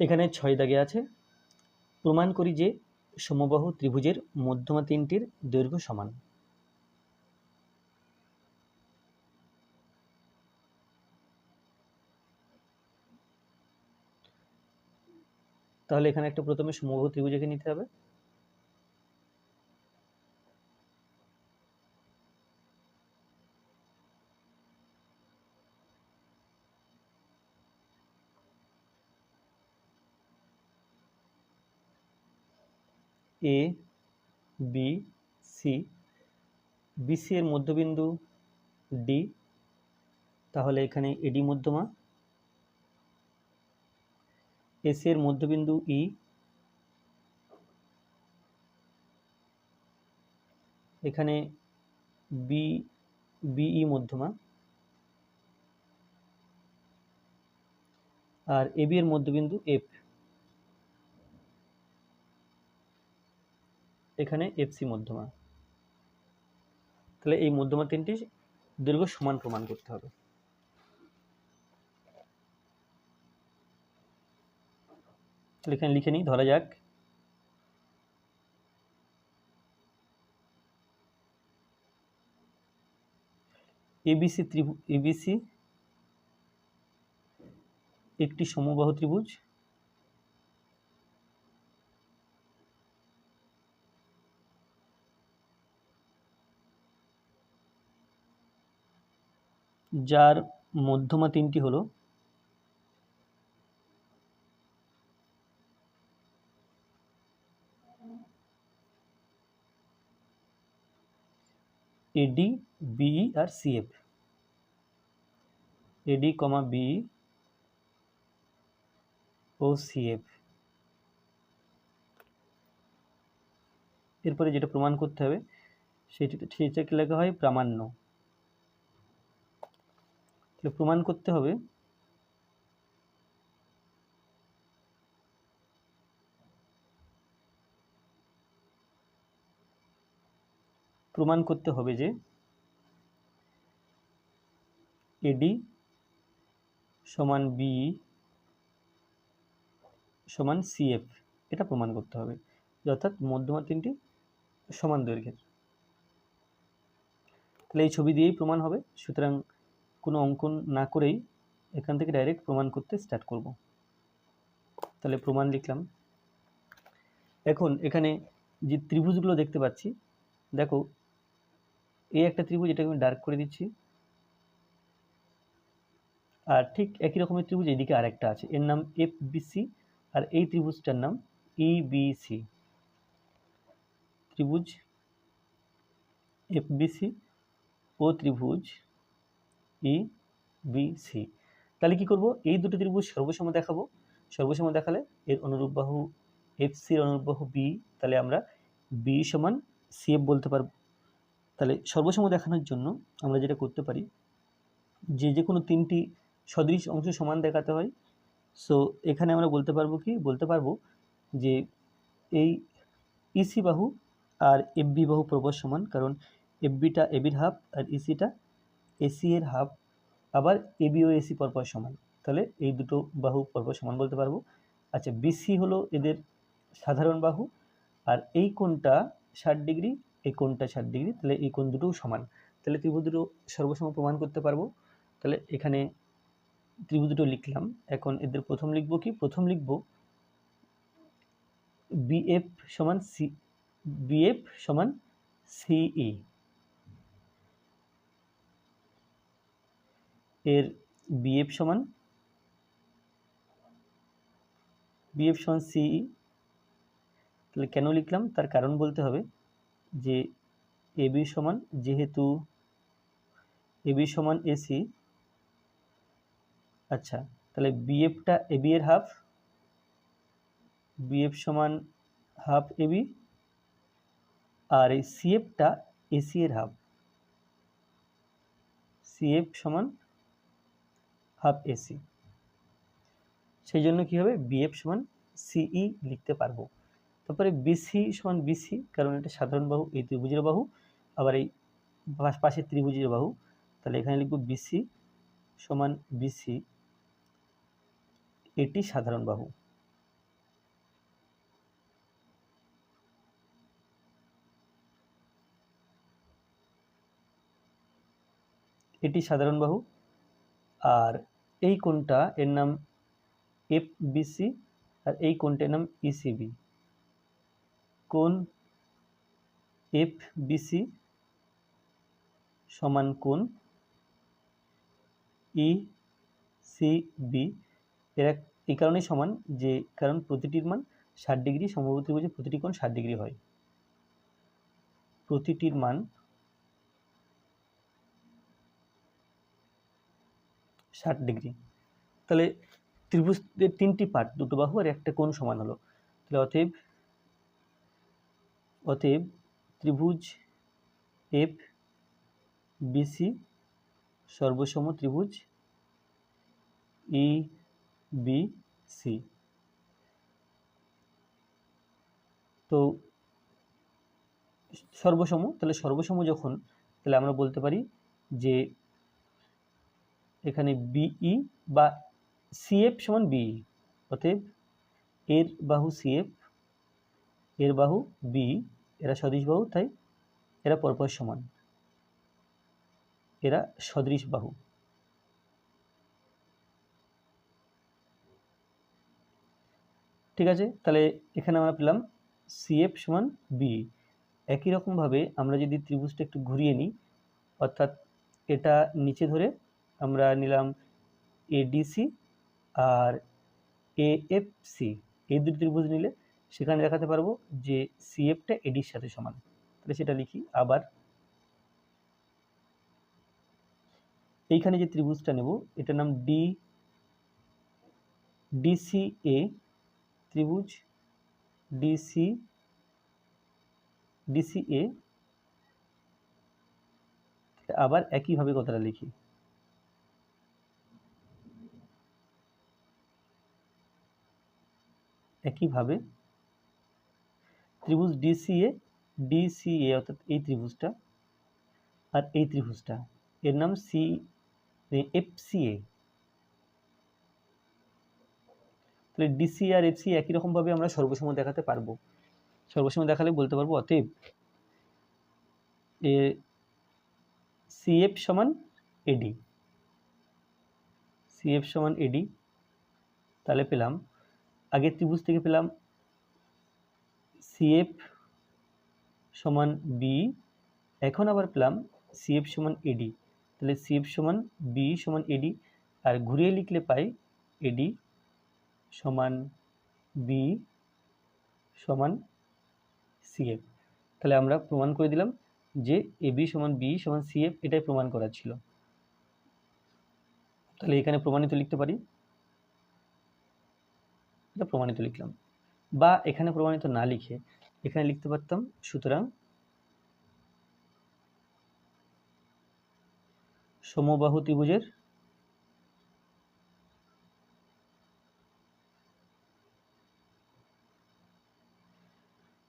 এখানে ছয় দাগে আছে। প্রমাণ করি যে সমবাহু ত্রিভুজের মধ্যমা তিনটির দৈর্ঘ্য সমান। তাহলে এখানে একটা প্রথমে সমবাহু ত্রিভুজকে নিতে হবে। এ বি সি বিসি এর মধ্যবিন্দু ডি তাহলে এখানে এডি মধ্যমা। এস এর মধ্যবিন্দু ই এখানে বি বিই মধ্যমা। আর এবি এর মধ্যবিন্দু এফ এখানে এফসি মধ্যমা। তাহলে এই মধ্যমা তিনটি দৈর্ঘ্য সমান প্রমাণ করতে হবে। এখানে লিখে নিই, ধরা যাক। এবিসি ত্রিভু এবিসি একটি সমবাহু ত্রিভুজ। যার মধ্যমা তিনটি হলো এডি, বিই আর সিএফ। এডি, কমা, বিই ও সিএফ। এরপরে যেটা প্রমাণ করতে হবে সেটি সেটাকে লেখা হয় প্রামাণ্য। প্রমাণ করতে হবে। প্রমাণ করতে হবে যে এডি সমান বি সমান সিএফ, এটা প্রমাণ করতে হবে। অর্থাৎ মধ্যমা তিনটি সমান দৈর্ঘ্যের। তাহলে এই ছবি দিয়েই প্রমাণ হবে। সুতরাং কোনো অঙ্কন না করেই এখান থেকে ডাইরেক্ট প্রমাণ করতে স্টার্ট করব। তাহলে প্রমাণ লিখলাম। এখন এখানে যে ত্রিভুজগুলো দেখতে পাচ্ছি, দেখো, এই একটা ত্রিভুজ, এটাকে আমি ডার্ক করে দিচ্ছি। আর ঠিক একই রকমের ত্রিভুজ এদিকে আরেকটা আছে, এর নাম এফ বিসি আর এই ত্রিভুজটার নাম ইবিসি ত্রিভুজ এফ বিসি ও ত্রিভুজ ই বি সি তাহলে কি করব? এই দুটো ত্রিভুজ সর্বসম দেখাবো। সর্বসম দেখালে এর অনুরূপ বাহু এফ সির অনুরূপ বাহু বি তাহলে আমরা বি সমান সিএফ বলতে পারব। তাহলে সর্বসম দেখানোর জন্য আমরা যেটা করতে পারি, যে যে কোনো তিনটি সদৃশ অংশ সমান দেখাতে হয়। সো এখানে আমরা বলতে পারব কি? বলতে পারব যে এই ইসি বাহু আর এফবি বাহু পরপর সমান, কারণ এফবিটা এবির হাফ আর ইসিটা এসি এর হাফ, আবার এবি ও এসি পরপর সমান। তাহলে এই দুটো বাহু পরপর সমান বলতে পারব। আচ্ছা বিসি হলো এদের সাধারণ বাহু, আর এই কোণটা ষাট ডিগ্রি, এই কোণটা ষাট ডিগ্রি, তাহলে এই কোণ দুটোও সমান। তাহলে ত্রিভুজ দুটো সর্বসম প্রমাণ করতে পারব। তাহলে এখানে ত্রিভুজ দুটো লিখলাম। এখন এদের প্রথম লিখব কি? প্রথম লিখব বিএফ সমান সি বিএফ সমান সিই এর বিএফ সমান বিএফ সমান সিই তাহলে কেন লিখলাম? তার কারণ বলতে হবে যে এবি সমান যেহেতু এবি সমান এসি আচ্ছা তাহলে বিএফটা এবি এর হাফ বিএফ সমান হাফ এবি আর এই সিএফটা এসি এর হাফ সিএফ সমান হাফ এসি সেই জন্য কী হবে? বিএফ সমান সিই লিখতে পারব। তারপরে বিসি সমান বিসি কারণ এটা সাধারণ বাহু, এই ত্রিভুজের বাহু। আবার এই পাশে ত্রিভুজের বাহু, তাহলে এখানে লিখব বিসি সমান বিসি এটি সাধারণ বাহু। এটি সাধারণ বাহু। আর এই কোণটা এর নাম এফ বিসি আর এই কোণটার নাম ইসিবি কোণ এফ বিসি সমান কোণ ই সি বি এরা এই কারণেই সমান যে কারণ প্রতিটির মান ষাট ডিগ্রি সমবাহু ত্রিভুজে প্রতিটি কোণ ষাট ডিগ্রি হয়। প্রতিটির মান ষাট ডিগ্রি। তাহলে ত্রিভুজের তিনটি পার্ট দুটো বাহু আর একটা কোণ সমান হলো। তাহলে অতএব অতএব ত্রিভুজ এফ বিসি সর্বসম ত্রিভুজ ই বি সি তো সর্বসম, তাহলে সর্বসম যখন, তাহলে আমরা বলতে পারি যে এখানে বিই বা সিএফ সমান বিই অতএব এর বাহু সিএফ এর বাহু বি এরা সদৃশ বাহু, তাই এরা পরপর সমান। এরা সদৃশ বাহু। ঠিক আছে, তাহলে এখানে আমরা পেলাম সিএফ সমান বি একই রকমভাবে আমরা যদি ত্রিভুজটা একটু ঘুরিয়ে নিই, অর্থাৎ এটা নিচে ধরে আমরা নিলাম এডিসি আর এএফসি এই দুটি ত্রিভুজ নিলে সেখানে দেখাতে পারব যে সিএফটা এডির সাথে সমান। তাহলে সেটা লিখি আবার। এইখানে যে ত্রিভুজটা নেব, এটার নাম ডি ডিসিএ ত্রিভুজ ডিসি ডিসিএ আবার একইভাবে কথাটা লিখি। একইভাবে ত্রিভুজ ডিসিএ ডিসিএ অর্থাৎ এই ত্রিভুজটা আর এই ত্রিভুজটা। এর নাম সি এফসিএ তাহলে ডিসি আর এফসি একই রকমভাবে আমরা সর্বসম দেখাতে পারব। সর্বসম দেখালে বলতে পারব, অতএব এ সিএফ সমান এডি সিএফ সমান এডি তাহলে পেলাম আগের ত্রিভুজ থেকে পেলাম সিএফ সমান বি এখন আবার পেলাম সিএফ সমান এডি তাহলে সিএফ সমান বি সমান এডি আর ঘুরিয়ে লিখলে পাই এডি সমান বি সমান সিএফ তাহলে আমরা প্রমাণ করে দিলাম যে এ বি সমান বি সমান সিএফ এটাই প্রমাণ করার ছিল। তাহলে এখানে প্রমাণিত লিখতে পারি। এটা প্রমাণিত লিখলাম। বা এখানে প্রমাণিত না লিখে এখানে লিখতে পারতাম, সুতরাং সমবাহু ত্রিভুজের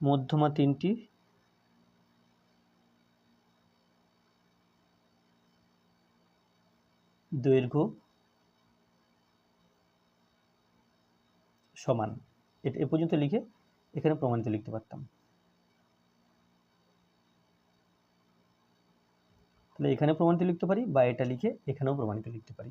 মধ্যমা তিনটি দৈর্ঘ্য সমান। এটা, এ পর্যন্ত লিখে এখানে প্রমাণিত লিখতে পারতাম। তাহলে এখানে প্রমাণিত লিখতে পারি বা এটা লিখে এখানেও প্রমাণিত লিখতে পারি।